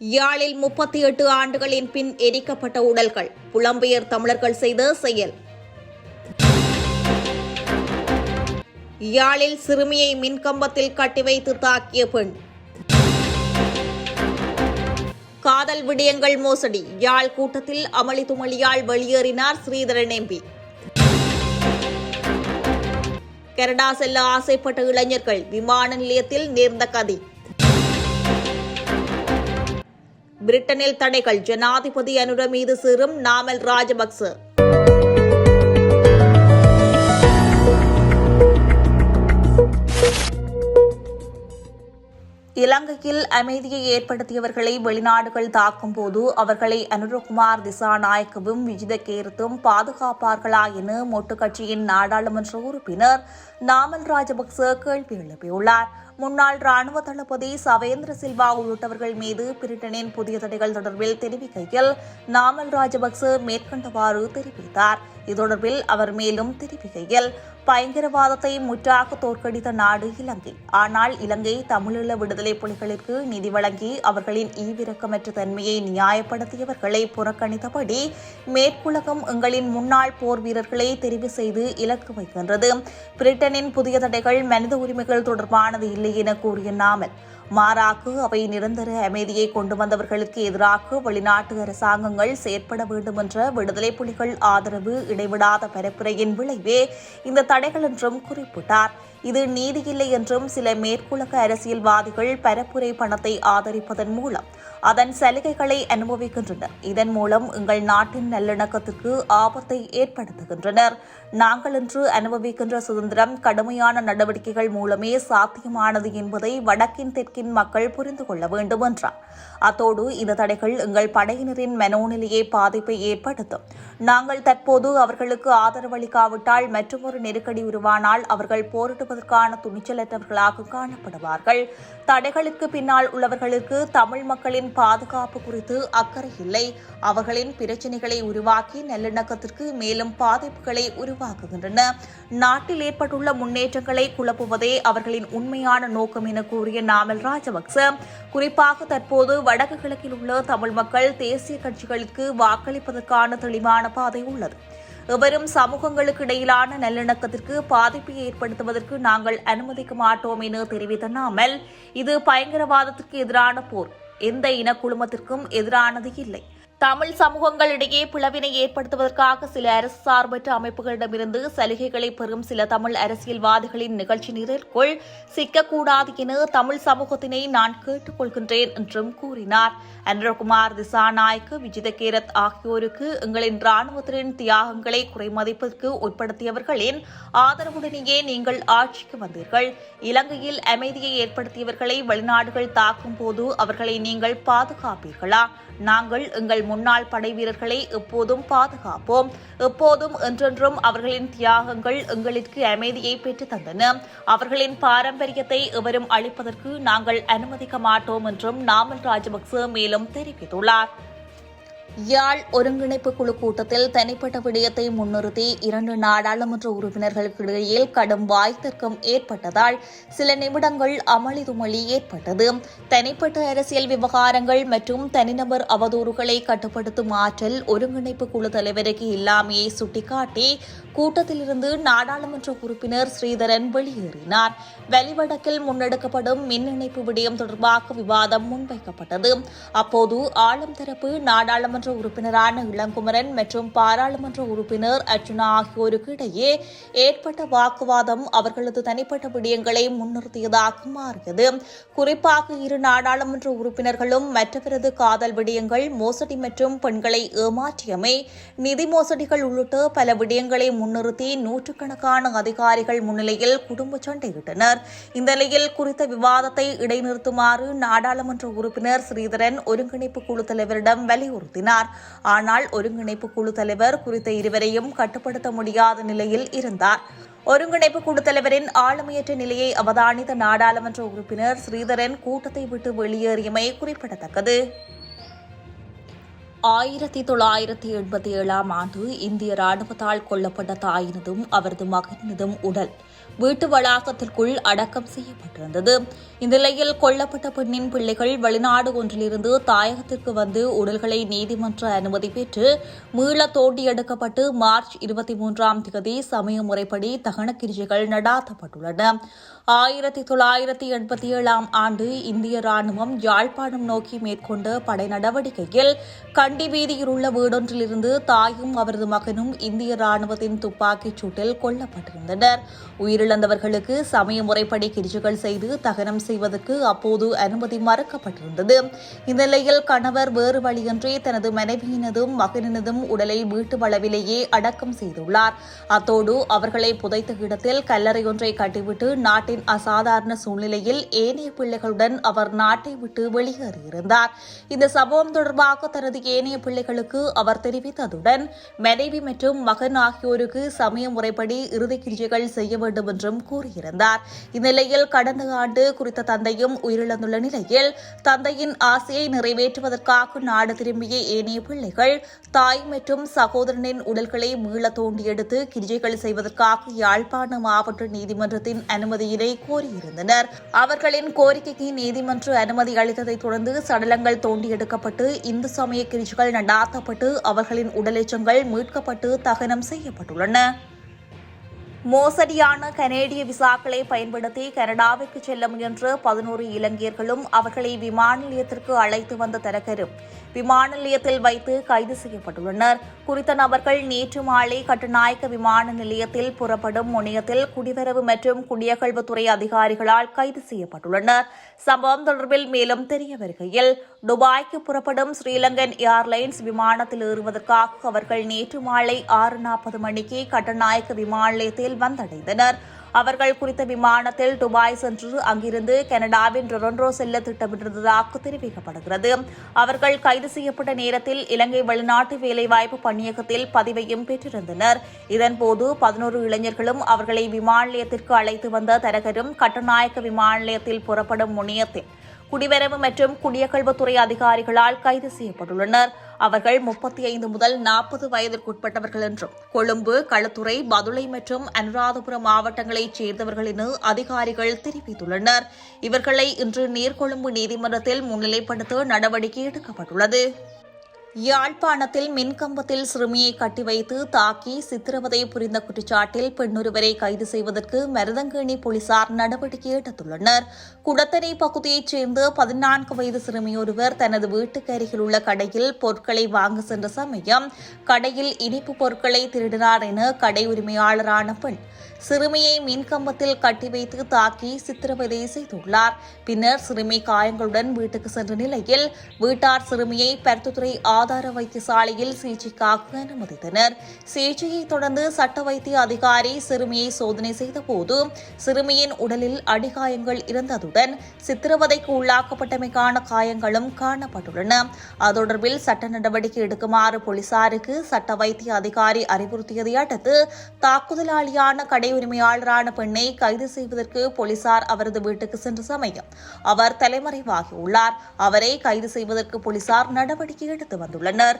யாழில் முப்பத்தி எட்டு ஆண்டுகளின் பின் எரிக்கப்பட்ட உடல்கள். புலம்பெயர் தமிழர்கள் செய்த செயல். யாழில் சிறுமியை மின்கம்பத்தில் கட்டி வைத்து தாக்கிய பெண். காதல் விடயங்கள் மோசடி. யாழ் கூட்டத்தில் அமளி துமளியால் வெளியேறினார் ஸ்ரீதரன் எம்பி. கனடா செல்ல ஆசைப்பட்ட இளைஞர்கள். விமான நிலையத்தில் நேர்ந்த கதி. பிரிட்டனில் தடைகள். ஜனாதிபதி அனுர மீது சீரும் நாமல் ராஜபக்ச. இலங்கையில் அமைதியை ஏற்படுத்தியவர்களை வெளிநாடுகள் தாக்கும் போது அவர்களை அனுரகுமார் திசாநாயக்கவும் விஜித கேர்த்தும் பாதுகாப்பார்களா என மொட்டு கட்சியின் நாடாளுமன்ற உறுப்பினர் நாமல் ராஜபக்ச கேள்வி எழுப்பியுள்ளார். முன்னாள் ராணுவ தளபதி சவேந்திர சில்வா உள்ளிட்டவர்கள் மீது பிரிட்டனின் புதிய தடைகள் தொடர்பில் தெரிவிக்கையில் நாமல் ராஜபக்ச மேற்கண்டவாறு தெரிவித்தார். இது தொடர்பில் அவர் மேலும் தெரிவிக்கையில் பயங்கரவாதத்தை முற்றாக தோற்கடித்த நாடு இலங்கை. ஆனால் இலங்கை தமிழீழ விடுதலை புலிகளுக்கு நிதி வழங்கி அவர்களின் ஈவிரக்கமற்ற தன்மையை நியாயப்படுத்தியவர்களை புறக்கணித்தபடி மேற்குலகம் எங்களின் முன்னாள் போர் வீரர்களை தெரிவு செய்து இலக்கு வைக்கின்றது. பிரிட்டனின் புதிய தடைகள் மனித உரிமைகள் தொடர்பானது இல்லை என கூறிய நாமல் மாறாக அவை நிரந்தர அமைதியை கொண்டு வந்தவர்களுக்கு எதிராக வெளிநாட்டு அரசாங்கங்கள் செயற்பட வேண்டும் என்ற விடுதலை புலிகள் ஆதரவு இடைவிடாத பரப்புரையின் விளைவே இந்த தடைகள் என்றும் குறிப்பிட்டார். இது நீதியில்லை என்றும் சில மேற்குலக அரசியல்வாதிகள் பரப்புரை பணத்தை ஆதரிப்பதன் மூலம் அதன் சலுகைகளை அனுபவிக்கின்றனர். இதன் மூலம் எங்கள் நாட்டின் நல்லிணக்கத்துக்கு ஆபத்தை ஏற்படுத்துகின்றனர். நாங்கள் இன்று அனுபவிக்கின்ற சுதந்திரம் கடுமையான நடவடிக்கைகள் மூலமே சாத்தியமானது என்பதை வடக்கின் தெற்கின் மக்கள் புரிந்து கொள்ள வேண்டும் என்றார் அத்தோடு இந்த தடைகள் எங்கள் படையினரின் மனோநிலையை பாதிப்பை ஏற்படுத்தும். நாங்கள் தற்போது அவர்களுக்கு ஆதரவளிக்காவிட்டால் மற்றொரு நெருக்கடி உருவானால் அவர்கள் போரிடுவதற்கான துணிச்சலற்றவர்களாக காணப்படுவார்கள். தடைகளுக்கு பின்னால் உள்ளவர்களுக்கு தமிழ் மக்களின் பாதுகாப்பு குறித்து அக்கறை இல்லை. அவர்களின் பிரச்சினைகளை உருவாக்கி நல்லிணக்கத்திற்கு மேலும் பாதிப்புகளை உருவாக்குகின்றன. நாட்டில் ஏற்பட்டுள்ள முன்னேற்றங்களை குழப்புவதே அவர்களின் உண்மையான நோக்கம் என கூறிய நாமல் ராஜபக்ச குறிப்பாக தற்போது வடக்கு கிழக்கில் உள்ள தமிழ் மக்கள் தேசிய கட்சிகளுக்கு வாக்களிப்பதற்கான தெளிவான பாதை உள்ளது. எவரும் சமூகங்களுக்கு இடையிலான நல்லிணக்கத்திற்கு பாதிப்பை ஏற்படுத்துவதற்கு நாங்கள் அனுமதிக்க மாட்டோம் என தெரிவித்த நாமல் இது பயங்கரவாதத்திற்கு எதிரான போர். எந்த இன குழுமத்திற்கும் எதிரானது இல்லை. தமிழ் சமூகங்களிடையே பிளவினை ஏற்படுத்துவதற்காக சில அரசு சார்பற்ற அமைப்புகளிடமிருந்து சலுகைகளை பெறும் சில தமிழ் அரசியல்வாதிகளின் நிகழ்ச்சி நிரலுக்குள் சிக்கக்கூடாது என தமிழ் சமூகத்தினை நான் கேட்டுக்கொள்கின்றேன் என்றும் கூறினார். அன்றகுமார் திசாநாயக்கு விஜித கேரத் ஆகியோருக்கு எங்களின் ராணுவத்தினரின் தியாகங்களை குறைமதிப்பிற்கு உட்படுத்தியவர்களின் ஆதரவுடனேயே நீங்கள் ஆட்சிக்கு வந்தீர்கள். இலங்கையில் அமைதியை ஏற்படுத்தியவர்களை வெளிநாடுகள் தாக்கும் போது அவர்களை நீங்கள் பாதுகாப்பீர்களா? நாங்கள் எங்கள் முன்னாள் படை வீரர்களை எப்போதும் பாதுகாப்போம். எப்போதும் என்றென்றும் அவர்களின் தியாகங்கள் எங்களுக்கு அமைதியை பெற்று தந்தன. அவர்களின் பாரம்பரியத்தை எவரும் அளிப்பதற்கு நாங்கள் அனுமதிக்க மாட்டோம் என்றும் நாமல் ராஜபக்ச மேலும் தெரிவித்துள்ளார். யாழ் ஒருங்கிணைப்பு குழு கூட்டத்தில் தனிப்பட்ட விடயத்தை முன்னிறுத்தி இரண்டு நாடாளுமன்ற உறுப்பினர்களுக்கு இடையில் கடும் வாய்த்தர்க்கம் ஏற்பட்டதால் சில நிமிடங்கள் அமளிதுமளி ஏற்பட்டது. தனிப்பட்ட அரசியல் விவகாரங்கள் மற்றும் தனிநபர் அவதூறுகளை கட்டுப்படுத்தும் ஆற்றல் ஒருங்கிணைப்பு குழு தலைவருக்கு இல்லாமையை சுட்டிக்காட்டி கூட்டத்திலிருந்து நாடாளுமன்ற உறுப்பினர் ஸ்ரீதரன் வெளியேறினார். வெளிவடக்கில் முன்னெடுக்கப்படும் மின் இணைப்பு விடயம் தொடர்பாக விவாதம் முன்வைக்கப்பட்டது. அப்போது ஆளும் தரப்பு நாடாளுமன்ற சட்டமன்ற உறுப்பினரான இளங்குமரன் மற்றும் பாராளுமன்ற உறுப்பினர் அர்ஜுனா ஆகியோருக்கு இடையே ஏற்பட்ட வாக்குவாதம் அவர்களது தனிப்பட்ட விடயங்களை முன்னிறுத்தியதாக மாறியது. குறிப்பாக இரு நாடாளுமன்ற உறுப்பினர்களும் மற்றவரது காதல் விடயங்கள் மோசடி மற்றும் பெண்களை ஏமாற்றியமை நிதி மோசடிகள் உள்ளிட்ட பல விடயங்களை முன்னிறுத்தி நூற்றுக்கணக்கான அதிகாரிகள் முன்னிலையில் குடும்ப சண்டையிட்டனர். இந்த நிலையில் குறித்த விவாதத்தை இடைநிறுத்துமாறு நாடாளுமன்ற உறுப்பினர் ஸ்ரீதரன் ஒருங்கிணைப்பு குழு தலைவரிடம் வலியுறுத்தினார். கூறினார். ஆனால் ஒருங்கிணைப்பு குழு தலைவர் குறித்த இருவரையும் கட்டுப்படுத்த முடியாத நிலையில் இருந்தார். ஒருங்கிணைப்பு குழு தலைவரின் ஆளுமையற்ற நிலையை அவதானித்த நாடாளுமன்ற உறுப்பினர் ஸ்ரீதரன் கூட்டத்தை விட்டு வெளியேறியமை குறிப்பிடத்தக்கது. ஆயிரத்தி தொள்ளாயிரத்தி எண்பத்தி ஏழாம் ஆண்டு இந்திய ராணுவத்தால் கொல்லப்பட்ட தாயினதும் அவரது மகனினதும் உடல். வீட்டு வளாகத்திற்குள் அடக்கம் செய்யப்பட்டிருந்தது. இந்நிலையில் கொல்லப்பட்ட பெண்ணின் பிள்ளைகள் வெளிநாடு ஒன்றிலிருந்து தாயகத்திற்கு வந்து உடல்களை நீதிமன்ற அனுமதி பெற்று மீள தோண்டி எடுக்கப்பட்டு மார்ச் இருபத்தி மூன்றாம் தேதி சமய முறைப்படி தகன கிரிஜைகள் நடாத்தப்பட்டுள்ளன. ஆயிரத்தி தொள்ளாயிரத்தி எண்பத்தி ஏழாம் ஆண்டு இந்திய ராணுவம் யாழ்ப்பாணம் நோக்கி மேற்கொண்ட படை நடவடிக்கையில் கண்டி வீதியில் உள்ள வீடொன்றிலிருந்து தாயும் அவரது மகனும் இந்திய ராணுவத்தின் துப்பாக்கிச் சூட்டில் கொல்லப்பட்டிருந்தனர். உயிரிழந்தவர்களுக்கு சமய முறைப்படி கிரிஜைகள் செய்து தகனம் செய்வதற்கு அப்போது அனுமதி மறுக்கப்பட்டிருந்தது. இந்த நிலையில் கணவர் வேறு வழியின்றி தனது மனைவியினதும் மகனினதும் உடலை வீட்டு வளவிலேயே அடக்கம் செய்துள்ளார். அத்தோடு அவர்களை புதைத்த இடத்தில் கல்லறை ஒன்றை கட்டிவிட்டு நாட்டின் அசாதாரண சூழ்நிலையில் ஏனைய பிள்ளைகளுடன் அவர் நாட்டை விட்டு வெளியேறியிருந்தார். இந்த சம்பவம் தொடர்பாக தனது ஏனைய பிள்ளைகளுக்கு அவர் தெரிவித்ததுடன் மனைவி மற்றும் மகன் ஆகியோருக்கு சமய முறைப்படி இறுதி கிரிஜைகள் செய்ய வேண்டும் என்றும் கூறியிருந்தார். இந்நிலையில் கடந்த ஆண்டு குறித்த தந்தையும் உயிரிழந்துள்ள நிலையில் தந்தையின் ஆசையை நிறைவேற்றுவதற்காக நாடு திரும்பிய ஏனைய பிள்ளைகள் தாய் மற்றும் சகோதரனின் உடல்களை மீள தோண்டி எடுத்து கிரிஜைகள் செய்வதற்காக யாழ்ப்பாண மாவட்ட நீதிமன்றத்தின் அனுமதியினை கோரியிருந்தனர். அவர்களின் கோரிக்கைக்கு நீதிமன்ற அனுமதி அளித்ததைத் தொடர்ந்து சடலங்கள் தோண்டி எடுக்கப்பட்டு இந்து சமய கிரிஜைகள் நடாத்தப்பட்டு அவர்களின் உடலெச்சங்கள் மீட்கப்பட்டு தகனம் செய்யப்பட்டுள்ளன. மோசடியான கனேடிய விசாக்களை பயன்படுத்தி கனடாவிற்கு செல்ல முயன்ற பதினோரு இலங்கையர்களும் அவர்களை விமான நிலையத்திற்கு அழைத்து வந்த தரகரும் விமான நிலையத்தில் வைத்து கைது செய்யப்பட்டுள்ளனர். குறித்த நபர்கள் நேற்று மாலை கட்டுநாயக்க விமான நிலையத்தில் புறப்படும் முனையத்தில் குடிவரவு மற்றும் குடியகழ்வுத்துறை அதிகாரிகளால் கைது செய்யப்பட்டுள்ளனர். சம்பவம் தொடர்பில் மேலும் தெரிய வருகையில் துபாய்க்கு புறப்படும் ஸ்ரீலங்கன் ஏர்லைன்ஸ் விமானத்தில் ஏறுவதற்காக அவர்கள் நேற்று மாலை ஆறு நாற்பது மணிக்கு கட்டுநாயக்க விமான நிலையத்தில் வந்தடைந்தனர். அவர்கள் குறித்த விமானத்தில் துபாய் சென்று அங்கிருந்து கனடாவின் டொரண்டோ செல்ல திட்டமிட்டிருந்ததாக தெரிவிக்கப்படுகிறது. அவர்கள் கைது செய்யப்பட்ட நேரத்தில் இலங்கை வெளிநாட்டு வேலைவாய்ப்பு பணியகத்தில் பதிவையும் பெற்றிருந்தனர். இதன்போது பதினோரு இளைஞர்களும் அவர்களை விமான நிலையத்திற்கு அழைத்து வந்த தரகரும் கட்டுநாயக்க விமான நிலையத்தில் புறப்படும் முனையத்தில் குடிவரவு மற்றும் குடியகல்வுத்துறை அதிகாரிகளால் கைது செய்யப்பட்டுள்ளனர். அவர்கள் முப்பத்தி ஐந்து முதல் நாற்பது வயதிற்குட்பட்டவர்கள் என்றும் கொழும்பு களுத்துறை மதுளை மற்றும் அனுராதபுரம் மாவட்டங்களைச் சேர்ந்தவர்கள் என அதிகாரிகள் தெரிவித்துள்ளனர். இவர்களை இன்று நீர்கொழும்பு நீதிமன்றத்தில் முன்னிலைப்படுத்த நடவடிக்கை எடுக்கப்பட்டுள்ளது. யாழ்ப்பாணத்தில் மின்கம்பத்தில் சிறுமியை கட்டி வைத்து தாக்கி சித்திரவதை புரிந்த குற்றச்சாட்டில் பெண்ணொருவரை கைது செய்வதற்கு மருதங்கேணி போலீசார் நடவடிக்கை எடுத்துள்ளனர். குடத்தனை பகுதியைச் சேர்ந்த பதினான்கு வயது சிறுமியொருவர் தனது வீட்டுக்கு அருகில் உள்ள கடையில் பொருட்களை வாங்க சென்ற சமயம் கடையில் இனிப்பு பொருட்களை திருடினார் என கடை உரிமையாளரான பெண் சிறுமியை மின்கம்பத்தில் கட்டி வைத்து தாக்கி சித்திரவதை செய்துள்ளார். பின்னர் சிறுமி காயங்களுடன் வீட்டுக்கு சென்ற நிலையில் வீட்டார் சிறுமியை பருத்துத்துறை ஆதார வைத்தியசாலையில் சிகிச்சைக்காக அனுமதித்தனர். சிகிச்சையை தொடர்ந்து சட்ட வைத்திய அதிகாரி சிறுமியை சோதனை செய்தபோது சிறுமியின் உடலில் அடிகாயங்கள் இருந்ததுடன் சித்திரவதைக்கு உள்ளாக்கப்பட்டமைக்கான காயங்களும் காணப்பட்டுள்ளன. அது தொடர்பில் சட்ட நடவடிக்கை எடுக்குமாறு போலீசாருக்கு சட்ட வைத்திய அதிகாரி அறிவுறுத்தியதை அடுத்து தாக்குதலாளியான கடை கடை உரிமையாளரான பெண்ணை கைது செய்வதற்கு போலீசார் அவரது வீட்டுக்கு சென்ற சமயம் அவர் தலைமறைவாகியுள்ளார் அவரை கைது செய்வதற்கு போலீசார் நடவடிக்கை எடுத்து வந்துள்ளனர்.